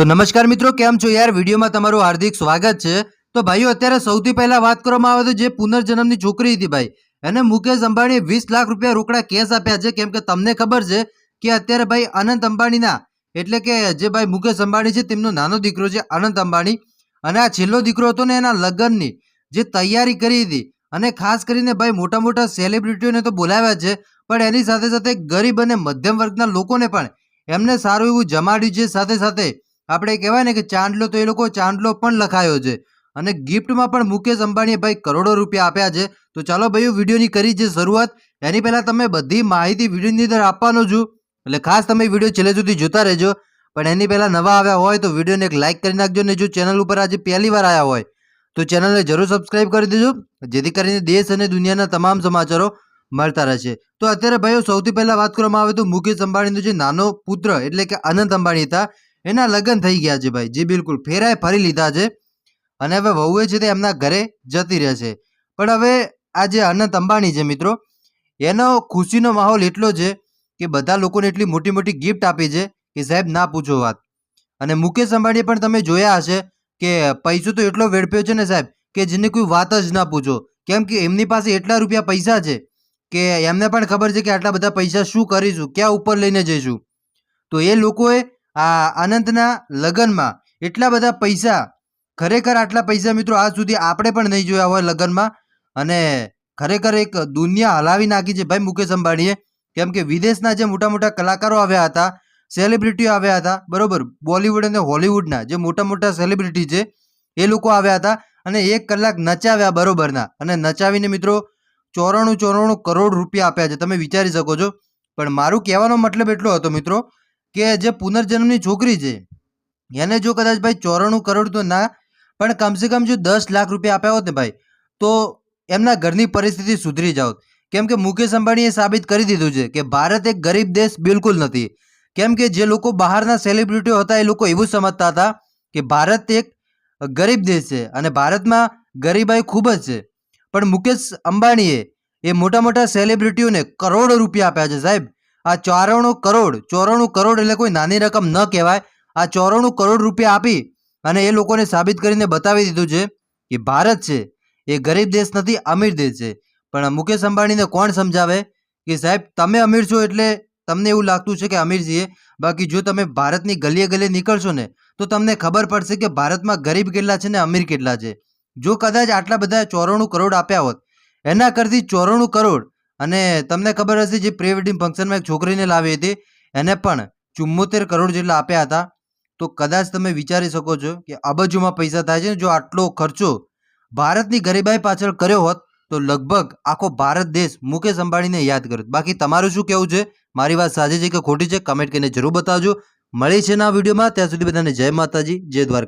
તો નમસ્કાર મિત્રો, કેમ છો યાર? વિડીયોમાં તમારું હાર્દિક સ્વાગત છે. તો ભાઈઓ, અત્યારે સૌથી પહેલા વાત કરવામાં આવે તો જે પુનર્જન્મની છોકરી હતી ભાઈ, એને મુકેશ અંબાણીએ વીસ લાખ રૂપિયા રોકડા કેસ આપ્યા છે. કેમ કે તમને ખબર છે કે અત્યારે ભાઈ અનંત અંબાણીના, એટલે કે જે ભાઈ મુકેશ અંબાણી છે, તેમનો નાનો દીકરો છે, અનંત અંબાણી. અને આ છેલ્લો દીકરો હતો ને એના લગ્નની, જે તૈયારી કરી હતી. અને ખાસ કરીને ભાઈ મોટા મોટા સેલિબ્રિટીઓને તો બોલાવ્યા છે, પણ એની સાથે સાથે ગરીબ અને મધ્યમ વર્ગના લોકોને પણ એમને સારું એવું જમાડ્યું છે. સાથે સાથે આપણે કહેવાય ને કે ચાંદલો તો એ લોકો ચાંદલો પણ લખાયો છે. અને ગિફ્ટમાં પણ મુકેશ અંબાણીએ ભાઈ કરોડો રૂપિયા આપ્યા છે. તો ચાલો ભાઈઓ વિડીયોની કરી છે શરૂઆત. એની પહેલાં તમે બધી માહિતી વિડીયોની અંદર આપવાનો છું. એટલે ખાસ તમે વીડિયો છેલ્લે સુધી જોતા રહેજો. પણ એની પહેલાં નવા આવ્યા હોય તો વિડીયોને એક લાઇક કરી નાખજો ને જો ચેનલ ઉપર આજે પહેલી વાર આવ્યા હોય તો ચેનલને જરૂર સબસ્ક્રાઇબ કરી દેજો. જેથી કરીને દેશ અને દુનિયાના તમામ સમાચારો મળતા રહેશે. તો અત્યારે ભાઈઓ સૌથી પહેલાં વાત કરવામાં આવે તો મુકેશ અંબાણીનો જે નાનો પુત્ર એટલે કે અનંત અંબાણી હતા એના લગ્ન થઈ ગયા છે ભાઈ, જે બિલકુલ ફેરાએ ફરી લીધા છે અને હવે વહુએ છે તે એમના ઘરે જતી રહેશે પણ હવે આ જે અનંત અંબાણી છે મિત્રો, એનો ખુશીનો માહોલ એટલો છે કે બધા લોકોને એટલી મોટી મોટી ગિફ્ટ આપી છે કે સાહેબ, ના પૂછો વાત. અને મુકેશ અંબાણીએ પણ તમે જોયા હશે કે પૈસો તો એટલો વેડપ્યો છે ને સાહેબ કે જેની કોઈ વાત જ ના પૂછો. કેમ કે એમની પાસે એટલા રૂપિયા પૈસા છે કે એમને પણ ખબર છે કે આટલા બધા પૈસા શું કરીશું, ક્યાં ઉપર લઈને જઈશું. તો એ લોકોએ આ આનંદના લગ્નમાં એટલા બધા પૈસા, ખરેખર આટલા પૈસા મિત્રો આજ સુધી આપણે પણ નહીં જોયા હોય લગ્નમાં. અને ખરેખર એક દુનિયા હલાવી નાખી છે ભાઈ મુકેશ અંબાણીએ. કેમ કે વિદેશના જે મોટા મોટા કલાકારો આવ્યા હતા સેલિબ્રિટીઓ આવ્યા હતા, બરોબર, બોલિવૂડ અને હોલિવૂડના જે મોટા મોટા સેલિબ્રિટી છે, એ લોકો આવ્યા હતા અને એક કલાક નચાવ્યા બરોબરના. અને નચાવીને મિત્રો ચોરાણું ચોરાણું કરોડ રૂપિયા આપ્યા છે, તમે વિચારી શકો છો. પણ મારું કહેવાનો મતલબ એટલો હતો મિત્રો કે જે પુનર્જન્મની છોકરી છે, એને જો કદાચ ભાઈ ચોરાણું કરોડ તો ના, પણ કમસે કમ જો દસ લાખ રૂપિયા આપ્યા હોત ને ભાઈ, તો એમના ઘરની પરિસ્થિતિ સુધરી જાઓ કેમ કે મુકેશ અંબાણીએ સાબિત કરી દીધું છે કે ભારત એક ગરીબ દેશ બિલકુલ નથી. કેમ કે જે લોકો બહારના સેલિબ્રિટીઓ હતા, એ લોકો એવું સમજતા હતા કે ભારત એક ગરીબ દેશ છે અને ભારતમાં ગરીબાઈ ખૂબ જ છે. પણ મુકેશ અંબાણીએ એ મોટા મોટા સેલિબ્રિટીઓને કરોડો રૂપિયા આપ્યા છે સાહેબ. આ ચોરાણું કરોડ ચોરાણું કરોડ એટલે કોઈ નાની રકમ ન કહેવાય. આ ચોરાણું કરોડ રૂપિયા આપી અને એ લોકોને સાબિત કરીને બતાવી દીધું છે કે ભારત છે, એ ગરીબ દેશ નથી, અમીર દેશ છે. પણ મુકેશ અંબાણીને કોણ સમજાવે? કે સાહેબ, તમે અમીર છો એટલે તમને એવું લાગતું છે કે અમીર છીએ. બાકી જો તમે ભારતની ગલીએ ગલીએ નીકળશો ને, તો તમને ખબર પડશે કે ભારતમાં ગરીબ કેટલા છે ને અમીર કેટલા છે. જો કદાચ આટલા બધા ચોરાણું કરોડ આપ્યા હોત, એના કરતી ચોરાણું કરોડ અને તમને ખબર હશે જે પ્રી વેડિંગ ફંક્શનમાં એક છોકરીને લાવી હતી, એને પણ ચુમ્મોતેર કરોડ જેટલા આપ્યા હતા. તો કદાચ તમે વિચારી શકો છો કે અબજોમાં પૈસા થાય છે જો આટલો ખર્ચો ભારતની ગરીબાઈ પાછળ કર્યો હોત, તો લગભગ આખો ભારત દેશ મુકેશ અંબાણીને યાદ કરત. બાકી તમારું શું કહેવું છે? મારી વાત સાચી છે કે ખોટી છે? કમેન્ટ કરીને જરૂર બતાવજો. મળી છે ના વિડીયોમાં. ત્યાં સુધી બધાને જય માતાજી, જય દ્વારકા